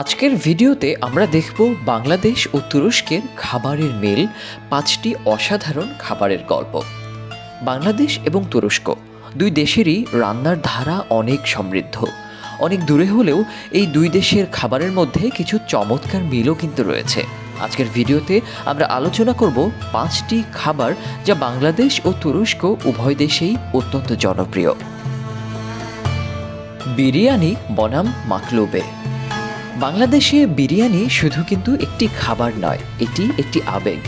আজকের ভিডিওতে আমরা দেখব বাংলাদেশ ও তুরস্কের খাবারের মেল, পাঁচটি অসাধারণ খাবারের গল্প। বাংলাদেশ এবং তুরস্ক, দুই দেশেরই রান্নার ধারা অনেক সমৃদ্ধ। অনেক দূরে হলেও এই দুই দেশের খাবারের মধ্যে কিছু চমৎকার মিলও কিন্তু রয়েছে। আজকের ভিডিওতে আমরা আলোচনা করব পাঁচটি খাবার যা বাংলাদেশ ও তুরস্ক উভয় দেশেই অত্যন্ত জনপ্রিয়। বিরিয়ানি বনাম মাকলুবে। বাংলাদেশে বিরিয়ানি শুধু কিন্তু একটি খাবার নয়, এটি একটি আবেগ।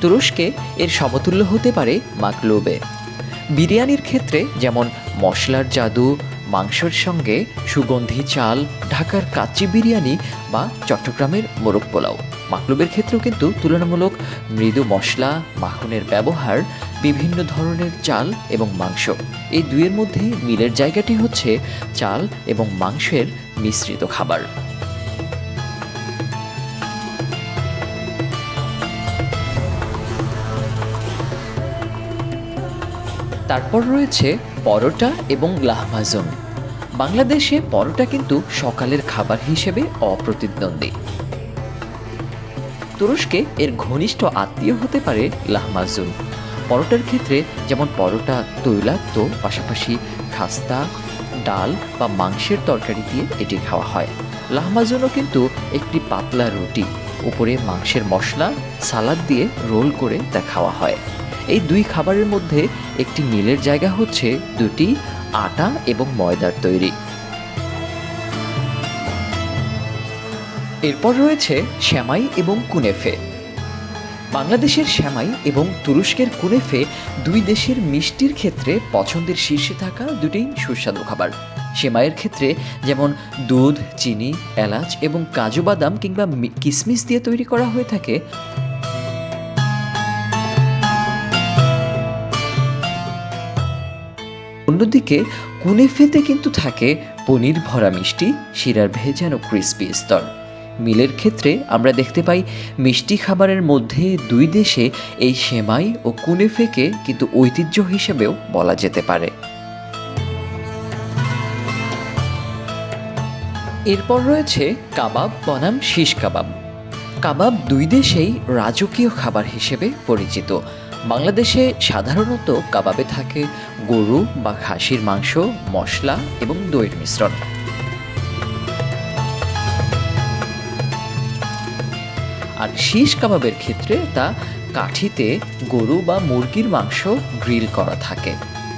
তুরস্কে এর সমতুল্য হতে পারে মাকলুবে। বিরিয়ানির ক্ষেত্রে যেমন মশলার জাদু, মাংসর সঙ্গে সুগন্ধি চাল, ঢাকার কাচ্চি বিরিয়ানি বা চট্টগ্রামের মোরগ পোলাও। মাকলুবের ক্ষেত্রেও কিন্তু তুলনামূলক মৃদু মশলা, মাখনের ব্যবহার, বিভিন্ন ধরনের চাল এবং মাংস। এই দুইয়ের মধ্যে মিলের জায়গাটি হচ্ছে চাল এবং মাংসের মিশ্রিত খাবার। তারপর রয়েছে পরোটা এবং লাহমাজুন বাংলাদেশে পরোটা কিন্তু সকালের খাবার হিসেবে অপ্রতিদ্বন্দ্বী। তুরস্কে এর ঘনিষ্ঠ আত্মীয় হতে পারে লাহমাজুন পরোটার ক্ষেত্রে যেমন পরোটা তৈলাক্ত, পাশাপাশি খাস্তা, ডাল বা মাংসের তরকারি দিয়ে এটি খাওয়া হয়। লাহমাজুনও কিন্তু একটি পাতলা রুটি। উপরে মাংসের মশলা, সালাদ দিয়ে রোল করে তা খাওয়া হয়। এই দুই খাবারের মধ্যে একটি মিলের জায়গা হচ্ছে দুটি আটা এবং ময়দার তৈরি। এরপর রয়েছে শ্যামাই এবং কুনেফে। বাংলাদেশের শ্যামাই এবং তুরস্কের কুনেফে দুই দেশের মিষ্টির ক্ষেত্রে পছন্দের শীর্ষে থাকা দুটি সুস্বাদু খাবার। সেমাইয়ের ক্ষেত্রে যেমন দুধ, চিনি, এলাচ এবং কাজু বাদাম কিংবা কিসমিস দিয়ে তৈরি করা হয়ে থাকে অন্যদিকে কুনেফেতে কিন্তু থাকে পনির ভরা মিষ্টি, শিরার ভেজানো ক্রিস্পি স্তর। মিলের ক্ষেত্রে আমরা দেখতে পাই মিষ্টি খাবারের মধ্যে দুই দেশে এই সেমাই ও কুনেফেকে কিন্তু ঐতিহ্য হিসেবেও বলা যেতে পারে। এরপর রয়েছে কাবাব, বনাম, শিশ কাবাব। কাবাব দুই দেশেই রাজকীয় খাবার হিসেবে পরিচিত। বাংলাদেশে সাধারণত কাবাবে থাকে গরু বা খাসির মাংস, মশলা এবং দইয়ের মিশ্রণ। আর শীষ কাবাবের ক্ষেত্রে তা কাঠিতে গরু বা মুরগির মাংস গ্রিল করা থাকে।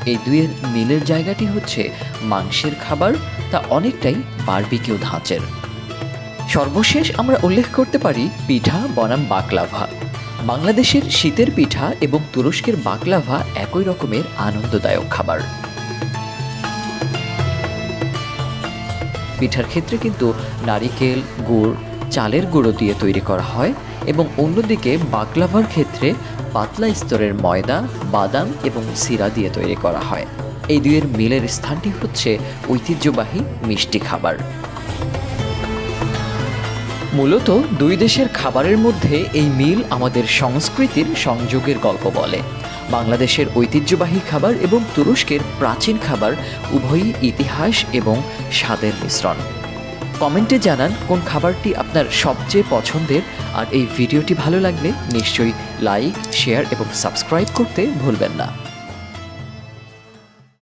এই দুইয়ের মিলের জায়গাটি হচ্ছে মাংসের খাবার, তা অনেকটাই বারবিকিউ ধাঁচের। সর্বশেষ আমরা উল্লেখ করতে পারি পিঠা বনাম বাকলাভা। বাংলাদেশের শীতের পিঠা এবং তুরস্কের বাকলাভা একই রকমের আনন্দদায়ক খাবার। পিঠার ক্ষেত্রে কিন্তু নারিকেল, গুড়, চালের গুঁড়ো দিয়ে তৈরি করা হয় এবং অন্যদিকে বাকলাভার ক্ষেত্রে পাতলা স্তরের ময়দা, বাদাম এবং সিরা দিয়ে তৈরি করা হয়। এই দুইয়ের মিলের স্থানটি হচ্ছে ঐতিহ্যবাহী মিষ্টি খাবার। মূলত দুই দেশের খাবারের মধ্যে এই মিল আমাদের সংস্কৃতির সংযোগের গল্প বলে। বাংলাদেশের ঐতিহ্যবাহী খাবার এবং তুরস্কের প্রাচীন খাবার উভয়ই ইতিহাস এবং স্বাদের মিশ্রণ। কমেন্টে জানান কোন খাবারটি আপনার সবচেয়ে পছন্দের, আর এই ভিডিওটি ভালো লাগলে নিশ্চয়ই লাইক, শেয়ার এবং সাবস্ক্রাইব করতে ভুলবেন না।